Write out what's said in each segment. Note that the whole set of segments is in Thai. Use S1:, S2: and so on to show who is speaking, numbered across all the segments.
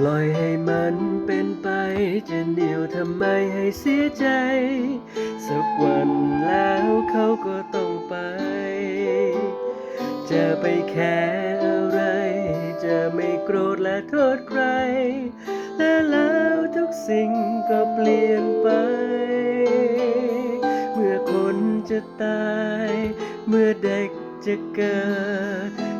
S1: ปล่อยให้มันเป็นไปจะเหนียวทำไมให้เสียใจ สักวันแล้วเขาก็ต้องไป จะไปแคร์อะไร จะไม่โกรธและโทษใคร และแล้วทุกสิ่งก็เปลี่ยนไป เมื่อคนจะตาย เมื่อเด็กจะเกิด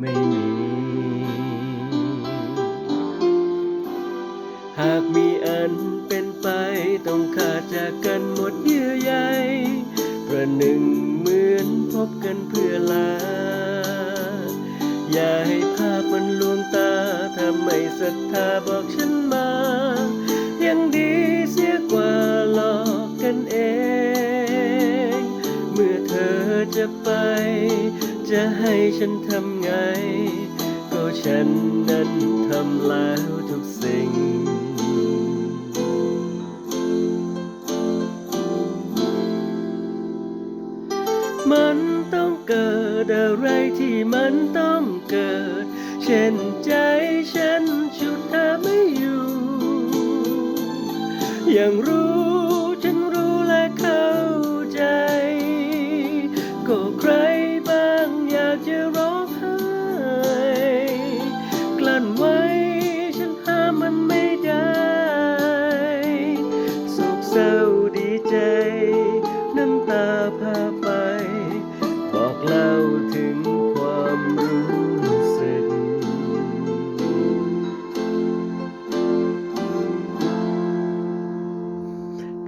S1: ไม่มี หากมีอันเป็นไปต้องขาดจากกันหมดเยื่อใยประหนึ่งเหมือนพบกันเพื่อลา อย่าให้ภาพมันลวงตา ถ้าไม่ศรัทธาบอกฉันมา ยังดีเสียกว่าหลอกกันเอง เมื่อเธอจะไป จะให้ฉันทำไง ก็ฉันนั้นทำแล้วทุกสิ่ง มันต้องเกิดอะไรที่มันต้องเกิด เช่นใจฉันชุดเธอไม่อยู่ อย่างรู้ เศร้าดีใจ น้ำตาพาไป บอกเล่าถึงความรู้สึก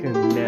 S1: ข้างใน